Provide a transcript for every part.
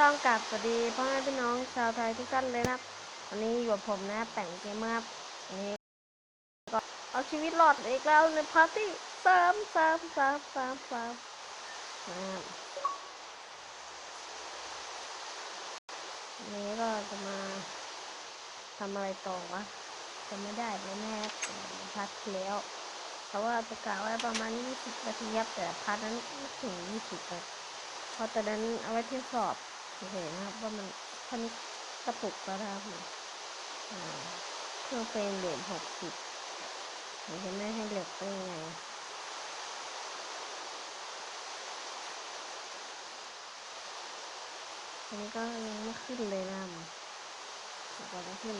ต้องกราบสวัสดีพ่อแม่พี่น้องชาวไทยทุกท่านเลยนะครับ วันนี้อยู่กับผมนะแต่งเกมครับวันนี้ก็เอาชีวิตรอดอีกแล้วในพาร์ตี้สามสามสามสามสามนะครับนี้ก็จะมาทำอะไรต่อวะจะไม่ได้เลยแน่ครับพาร์ทที่แล้วเพราะว่าจะกล่าวไว้ประมาณ20นาทีครับแต่พาร์ทนั้นถึง20ครับเพราะตอนนั้นเอาไว้ที่สอบ เห็นนะครับว่ามันพันกระตุกแล้วนะครับเครื่องเฟรมเรทหกสิบมันจะไม่ให้เหลือได้ยังไงอันนี้ก็ยังไม่ขึ้นเลยนะครับเดี๋ยวก่อนจะขึ้น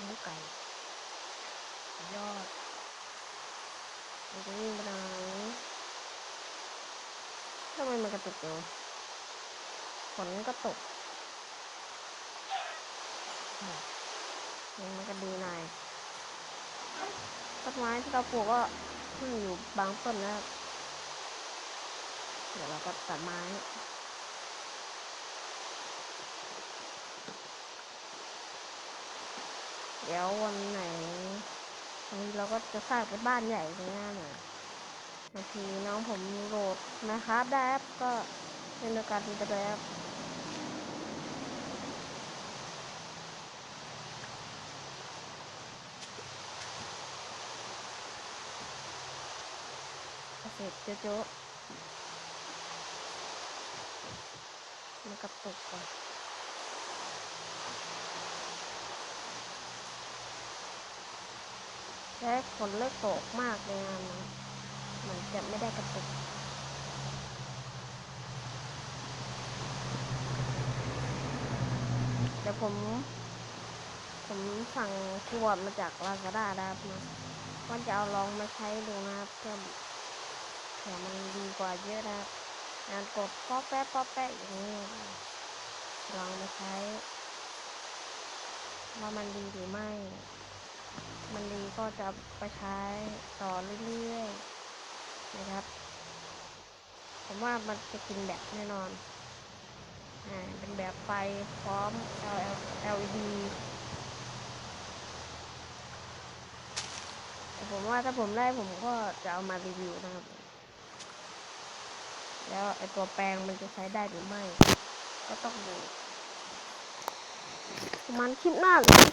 นิ้วไก่ยอด มันจะวิ่งไปไหนทำไมมันกระตุกเนาะฝนก็ตกนี่มันก็ดีหน่อยต้นไม้ที่เราปลูกก็เพิ่งอยู่บางต้นนะครับเดี๋ยวเราก็ตัดไม้เดี๋ยววันไหน วันนี้เราก็จะสร้างเป็นบ้านใหญ่ตรงหน้าหน่อยบางทีน้องผมโหลดนะครับได้แอปก็เล่นกันไปเลยครับเสร็จโจ๊ะโจ๊มันกระตุกก่อน และฝนเลิกตกมากเลยงานนี้เหมือนจะไม่ได้กระตุกเดี๋ยวผม ผมสั่งคีย์บอร์ดมาจากลาซาด้านะครับนะว่าจะเอาลองมาใช้ดูนะครับเพื่อเผื่อมันดีกว่าเยอะนะครับงานกดป๊อปแป๊ะป๊อปแป๊ะอย่างนี้ลองมาใช้ว่ามันดีหรือไม่ มันดีก็จะไปใช้ต่อเรื่อยๆนะครับ ผมว่ามันจะกินแบตแน่นอนอ่าเป็นแบบไฟพร้อม LED แต่ผมว่าถ้าผมได้ผมก็จะเอามารีวิวนะครับ แล้วไอตัวแปลงมันจะใช้ได้หรือไม่ ก็ต้องดูประมันคลิปหน้าเลย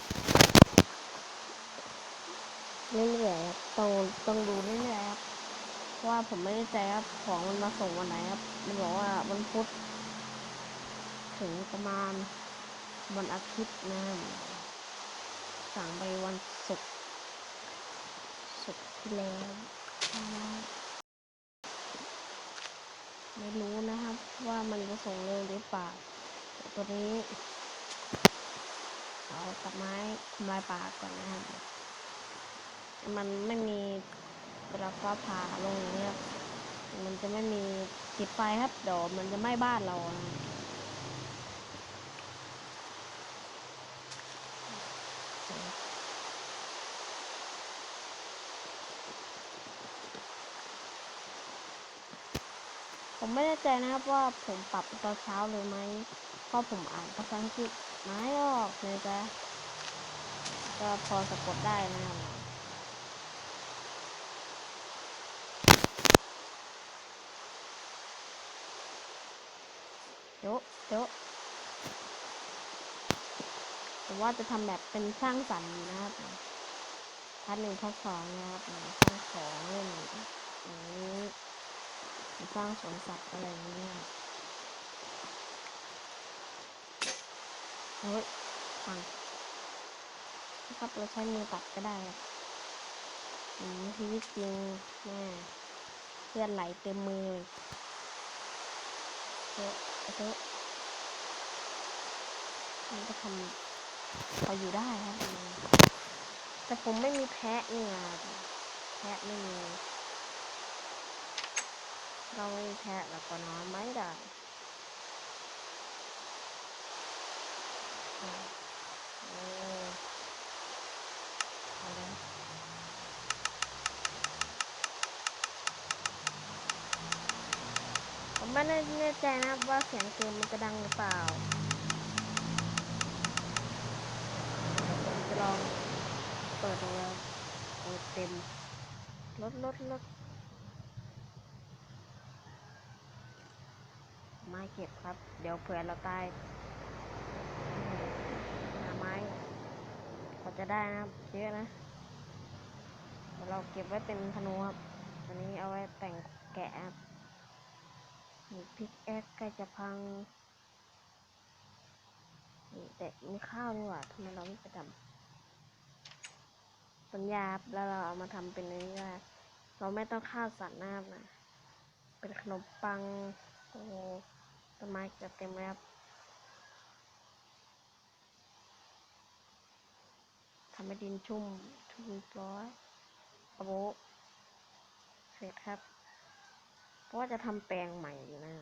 เรื่อยๆครับต้องต้องดูเรื่อยๆครับเพราะว่าผมไม่แน่ใจครับของมันมาส่งวันไหนครับ มันบอกว่าวันพุธถึงประมาณวันอาทิตย์นะครับสั่งไปวันศุกร์ศุกร์ที่แล้วไม่รู้นะครับ ว่ามันจะส่งเร็วหรือเปล่าต่ตัวนี้เอาตัดไม้ทำลายป่าก่อนนะครับ มันไม่มีเวลาฟ้าผ่าลงอย่างนี้ครับมันจะไม่มีติดไฟครับเดี๋ยวมันจะไหม้บ้านเรานผมไม่แน่ใจนะครับว่าผมปรับตอนเช้าเลยไหม เพราะผมอ่านภาษาอังกฤษไม่ออกเลยจ้ะก็พอสะกดได้นะครับ โจ๊ะโจ๊ะผมว่าจะทำแบบเป็นสร้างสรรค์นะครับพาร์ทหนึ่งพาร์ทสองนะครับสร้างของเล่นอย่างนี้สร้างสวนสัตว์อะไรอย่างเงี้เฮ้ยฟังนะครับเราใช้มือตัดก็ได้ครับอืมชีวิตจริงแม่เพื่อนไหลเต็มมือเลยเยอะ เยอะมันก็ทำพออยู่ได้ครับ แต่ผมไม่มีแพะนี่ไงแพะไม่มี เราไม่มีแพะแล้วก็นอนไม่ได้อ่าเออเอาเลย ไม่แน่แน่ใจนะครับว่าเสียงเกมมันจะดังหรือเปล่าจะลองเปิดดูแล้วโอ้เต็มลดลดลดไม้เก็บครับ เดี๋ยวเผื่อเราตายหาไม้ก็จะได้นะครับเยอะนะเดี๋ยวเราเก็บไว้เป็นธนูครับอันนี้เอาไว้แต่งแกะครับ มีพิกแอคใกล้จะพังแต่มีข้าวนี่หว่าทำไมเราไม่ไปทำสัญญาบแล้วเราเอามาทำเป็นอันนี้ได้เราไม่ต้องข้าวสัตว์น้ำนะ เป็นขนมปังโอ้ต้นไม้จะเต็มเลยครับทำให้ดินชุ่มชุ่มร้อยอโหเสร็จครับ ราะว่าจะทำแปลงใหม่อยู่นะ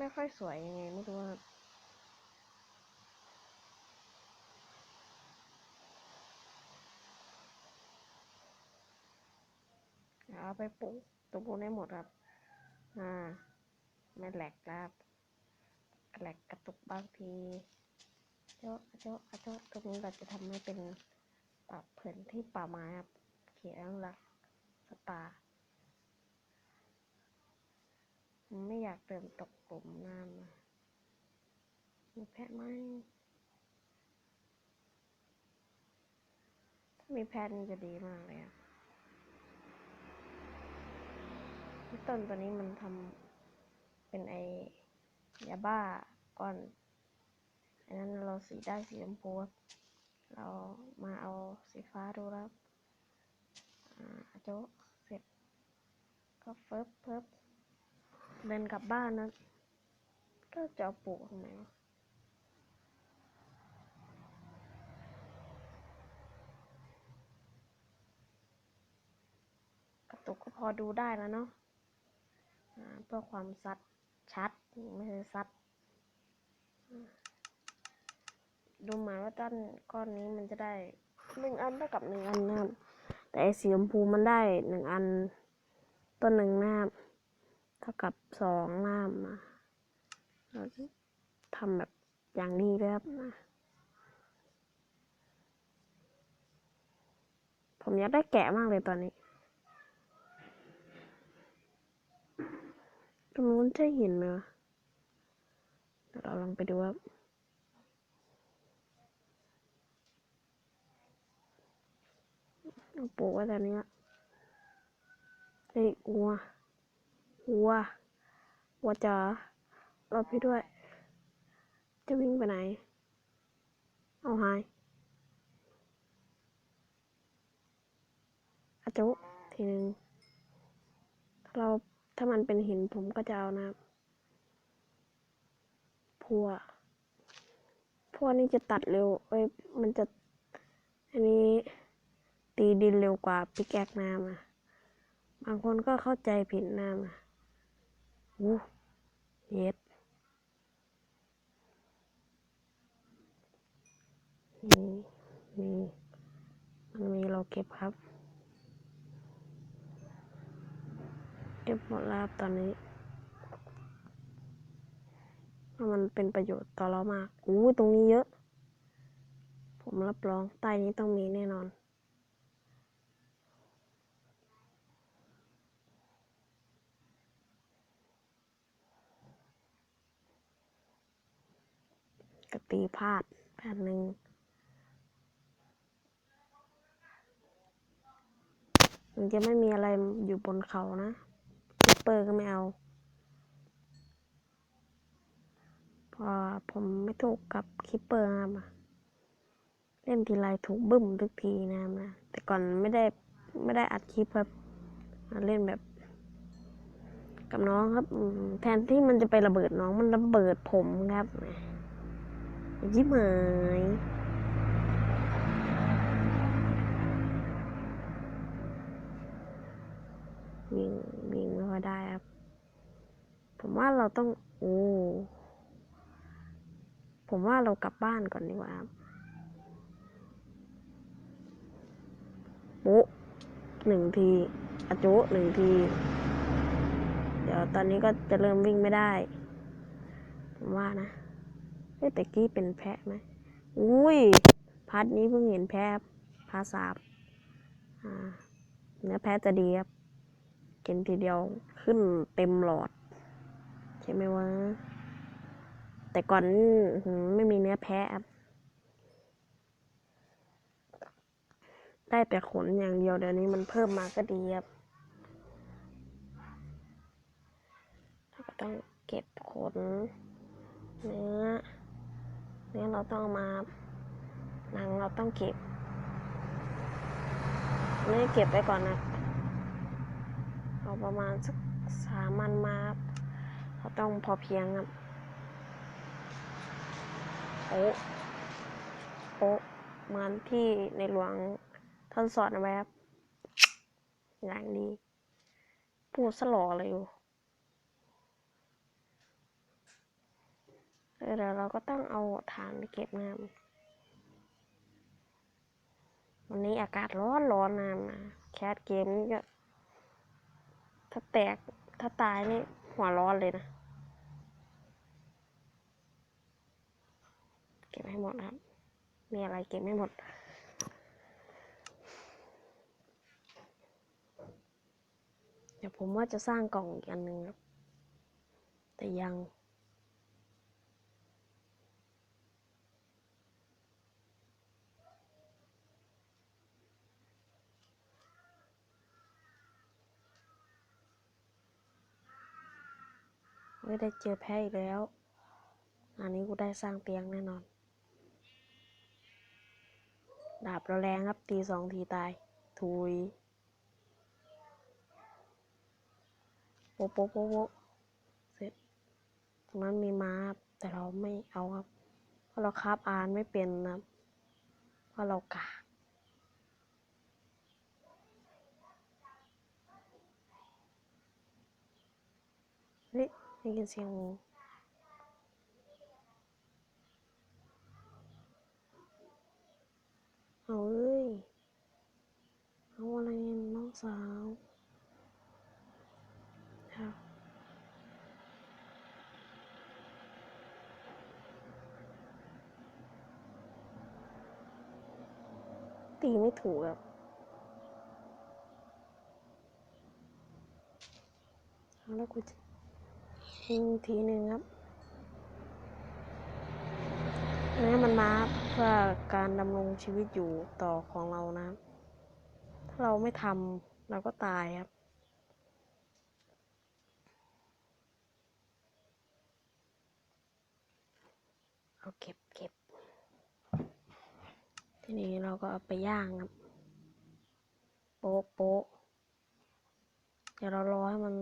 ไม่ค่อยสวยยังไงไม่รู้ว่าเอาไปปลูกตัวปลูกได้หมดครับ อ่า ไม่แหลกครับแหลกกระตุกบางทีเจ้าเจ้าเจ้าตรงนี้เราจะทำให้เป็นปรับผืนที่ป่าไม้ครับเขียนรักสตาร์ ไม่อยากเติมตกกลุ่มน้ำมีแพะไหมถ้ามีแพะนี่จะดีมากเลยอะต้นตัวนี้มันทำเป็นไอยาบ้าก้อนอันนั้นเราสีได้สีชมพูครับเรามาเอาสีฟ้าดูครับ อ่าโจ๊ะเสร็จก็เฟิบเฟิบ เดินกลับบ้านนะ ก็จะเอาปลูกทำไมกระตุกก็พอดูได้แล้วเนาะเพื่อความซัดชัดไม่ใช่ซัดดูหมายว่าต้นก้อนนี้มันจะได้หนึ่งอันเท่ากับหนึ่งอันนะครับแต่ไอสีชมพูมันได้หนึ่งอันต้นหนึ่งนะครับ เท่ากับสองล่ามนะเราจะทำแบบอย่างดีเลยครับนะผมอยากได้แกะมากเลยตอนนี้ตรงนู้นจะเห็นไหมวะเดี๋ยวเราลองไปดูครับเอาปลูกไว้ตอนนี้ละเฮ้ยวัว วัว วัวจ๋ารอพี่ด้วย จะวิ่งไปไหน เอาหายอาจุทีหนึ่งเราถ้ามันเป็นหินผมก็จะเอานะครับพัวพัวนี่จะตัดเร็ว เอ้ย มันจะ อันนี้ตีดินเร็วกว่าปิกแอกน้ำอะ บางคนก็เข้าใจผิดน้ำอะ อู้เย็ดนี่นี่มันมีเราเก็บครับเก็บหมดล้วครับตอนนี้เพรามันเป็นประโยชน์ต่อเรามากอู้ตรงนี้เยอะ ผมรับรองใต้นี้ต้องมีแน่นอน ก ตีพลาดแผ่นหนึ่งมันจะไม่มีอะไรอยู่บนเขานะคิปเปอร์ก็ไม่เอาพอผมไม่ถูกกับคิปเปอร์นะเล่นทีไรถูกบึ้มทุกทีนะนะแต่ก่อนไม่ได้ไม่ได้อัดคลิปครับมาเล่นแบบกับน้องครับแทนที่มันจะไประเบิดน้องมันระเบิดผมครับ ยิ้มหายวิ่งวิ่งไม่ค่อยได้ครับ ผมว่าเราต้อง โอ้ ผมว่าเรากลับบ้านก่อนดีกว่าครับโป๊ะหนึ่งทีอะโจะหนึ่งที เดี๋ยวตอนนี้ก็จะเริ่มวิ่งไม่ได้ ผมว่านะ เฮ้แต่กี้เป็นแพะไหมอุ้ยพัดนี้เพิ่งเห็นแพะพาสาบเนื้อแพะจะดีครับกินทีเดียวขึ้นเต็มหลอด ใช่ไหมวะ แต่ก่อนไม่มีเนื้อแพะครับได้แต่ขนอย่างเดียวเดี๋ยวนี้มันเพิ่มมาก็ดีครับเราก็ต้องเก็บขนเนื้อ นื้อเราต้องมาหนังเราต้องเก็บนื้เก็บไว้ก่อนนะเอาประมาณสักสามวันมาเราต้องพอเพียงครับโอ้โอ้เหมือนที่ในหลวงท่านสอนเอาไว้ครับอย่างดีพูดสลอเลยอยู่ เดี๋ยวเราก็ต้องเอาฐานไปเก็บน้ำวันนี้อากาศร้อนร้อนน้ำนะแคสเกมนี่ก็ถ้าแตกถ้าตายนี่หัวร้อนเลยนะ เก็บให้หมดครับ มีอะไรเก็บให้หมดเดี๋ยวผมว่าจะสร้างกล่องอีกอันหนึ่งครับ แต่ยัง ไม่ได้เจอแพ้อีกแล้ว อันนี้กูได้สร้างเตียงแน่นอน ดาบเราแรงครับตีสองทีตายทุยโป๊ะโป๊ะโป๊ะโป๊ะเสร็จตรงนั้นมีม้าแต่เราไม่เอาครับ เพราะเราคาบอานไม่เป็นนะเพราะเรากากเฮ้ย ได้ยินเสียงงูเอาเอ้ยเอาอะไรน้องสาวครับตีไม่ถูกครับแล้วกูจะิงทีหนึ่งครับนนี้มันมาเพื่อการดำรงชีวิตอยู่ต่อของเรานะครับ ถ้าเราไม่ทำเราก็ตายครับเอาเก็บเก็บ ทีนี้เราก็เอาไปย่างครับ โป๊ะโป๊ะเดี๋ยวเรารอให้มัน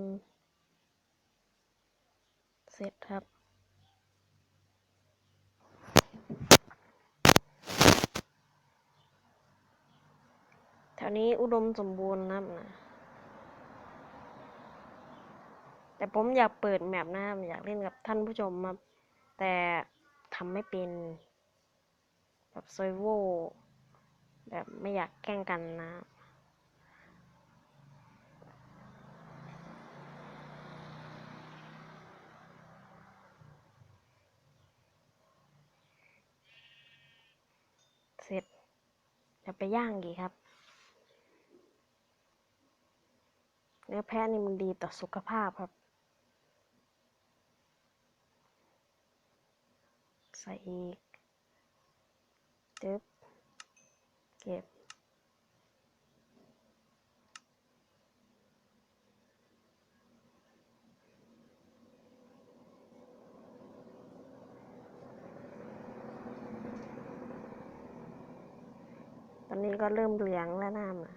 เสร็จครับ แถวนี้อุดมสมบูรณ์นะครับนะ แต่ผมอยากเปิดแมปนะครับอยากเล่นกับท่านผู้ชมครับแต่ทำไม่เป็น แบบเซยโวแบบไม่อยากแกล้งกันนะ เสร็จจะไปย่างกี่ครับ เนื้อแพะนี่มันดีต่อสุขภาพครับ ใส่อีกจึ๊บเก็บ อนนี้ก็เริ่มเหลืองแล้วน้ำนะ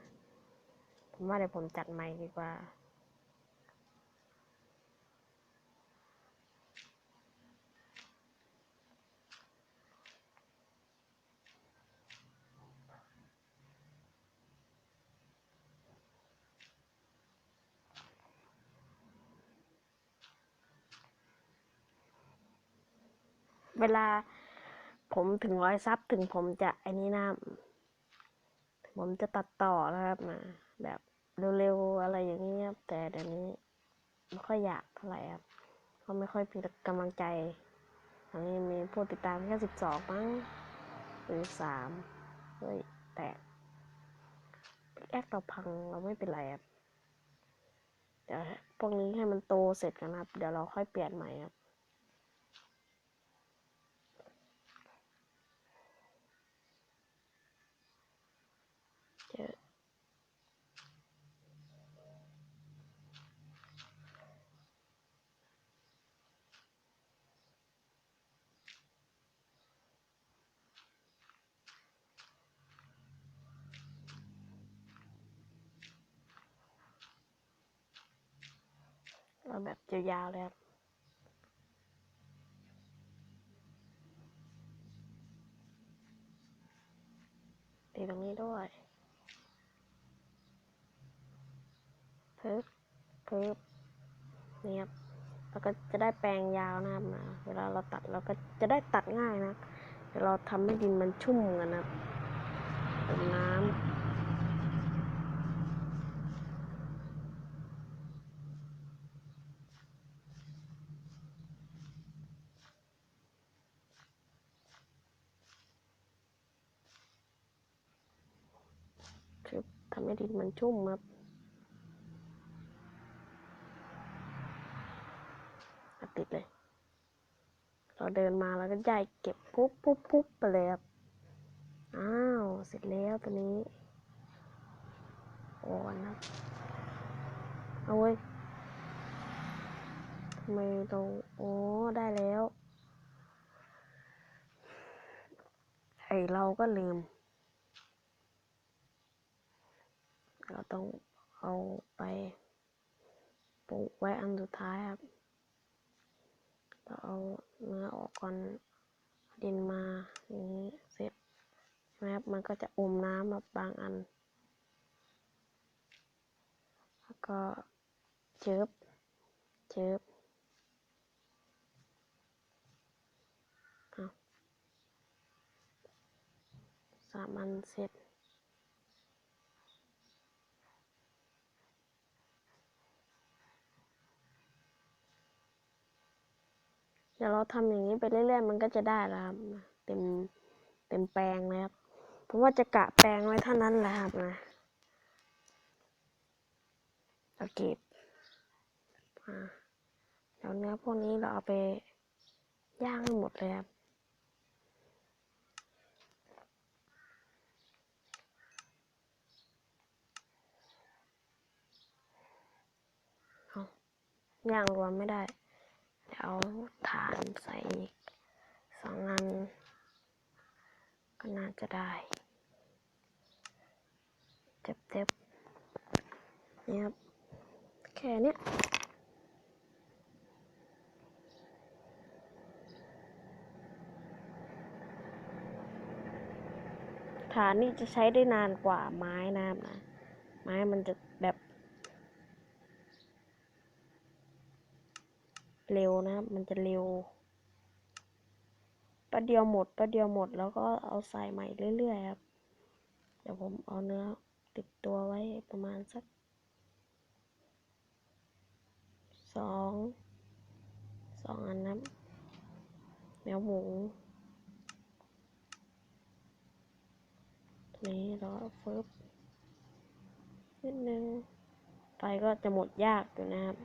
ผมว่าเดี๋ยวผมจัดใหม่ดีกว่าเวลาผมถึงร้อยซับถึงผมจะไอ้นี้นะ ผมจะตัดต่อนะครับนะแบบเร็วๆอะไรอย่างนี้ครับแต่เดี๋ยวนี้ไม่ค่อยอยากเท่าไหร่ครับเพราะไม่ค่อยมีกำลังใจตอนนี้มีผู้ติดตามแค่สิบสองมั้งหรือสามเฮ้ยแตกแอคเราพังเราไม่เป็นไรครับเดี๋ยวพวกนี้ให้มันโตเสร็จกันครับ เดี๋ยวเราค่อยเปลี่ยนใหม่ครับ เราแบบยาวๆเลยครับตีตรงนี้ด้วยเพิ่มเพิ่มนี่ครับแล้วก็จะได้แปลงยาวนะครับนะเวลาเราตัดเราก็จะได้ตัดง่ายนะเดี๋ยวเราทำให้ดินมันชุ่มกันนะเติมน้ำคือทำให้ดินมันชุ่มครับติดเลย เราเดินมาแล้วก็ย้ายเก็บปุ๊บปุ๊บปุ๊บไปเลยครับ อ้าว เสร็จแล้วตัวนี้โอ้นะครับ เอาเว้ยทำไมเราโอ้ได้แล้ว ไอเราก็ลืม เราต้องเอาไปปลูกไว้อันสุดท้ายครับ เราเอาเนื้อออกก่อนดินมาอย่างนี้เสร็จใช่ไหมครับ มันก็จะอมน้ำแบบบางอัน แล้วก็เจิบเจิบเอสามอันเสร็จ ดี๋ยวเราทำอย่างนี้ไปเรื่อยๆ มันก็จะได้แล้วครับเต็มเต็มแปลงเลยครับเพราะว่าจะกะแปลงไว้เท่านั้นแหละครับนะเราเก็บอ่าเดี๋ยวเนื้อพวกนี้เราเอาไปย่างให้หมดเลยครับย่างรวมไม่ได้ เอาถ่านใส่อีกสองอัน ก็น่าจะได้เจ็บๆนี่ครับ แค่เนี้ยฐานนี่จะใช้ได้นานกว่าไม้นะครับนะ ไม้มันจะแบบ เร็วนะครับ มันจะเร็วประเดียวหมดประเดียวหมดแล้วก็เอาใส่ใหม่เรื่อยๆครับ เดี๋ยวผมเอาเนื้อติดตัวไว้ประมาณสักสองสองอันนะเนื้อหมูตัวนี้เราฟึบนิดนึงไฟก็จะหมดยากอยู่นะครับ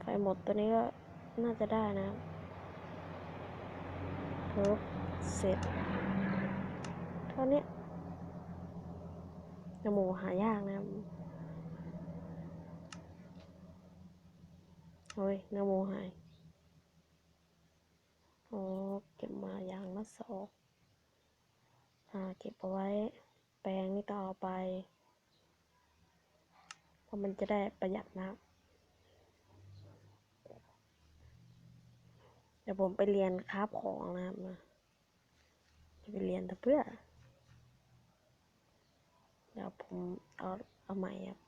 ไฟหมดตัวนี้ก็ น่าจะได้นะครับเสร็จเท่านี้จมูหายากนะโอ้ยเนื้อหมูหายโอ้เก็บมาอย่างละสองอ่าเก็บเอาไว้ แปรงนี่ต่อเอาไป เพราะมันจะได้ประหยัดน้ำ ดี๋ยวผมไปเรียนคราฟของนะครับนะจะไปเรียนเพื่อ เดี๋ยวผมเอาเอาใหม่ครับ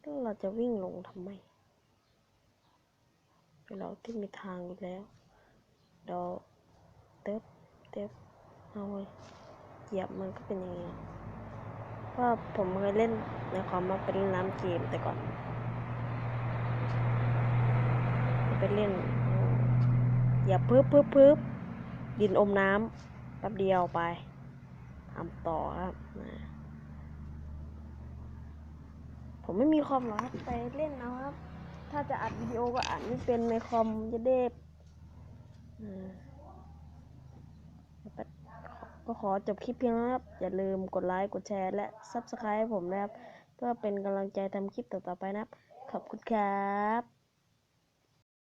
แล้วเราจะวิ่งลงทำไมเราที่มีทางอยู่แล้วเดี๋ยวเติบเติบเอาไว้เหยียบมันก็เป็นอย่างนี้ว่าผมเคยเล่นในความมาเป็นเล่นน้ำเกมแต่ก่อน ไปเล่น อย่าปึ๊บปึ๊บปึ๊บดินอมน้ำแป๊บเดียวไปทำต่อครับผมไม่มีคอมหรอกครับไปเล่นเอาครับ ถ้าจะอัดวิดีโอก็อัดไม่เป็นในคอมจะได้อ่าก็ขอจบคลิปเพียงครับ อย่าลืมกดไลค์ กดแชร์ และ Subscribe ผมนะครับ เพื่อเป็นกำลังใจทำคลิปต่อๆไปนะครับ ขอบคุณครับ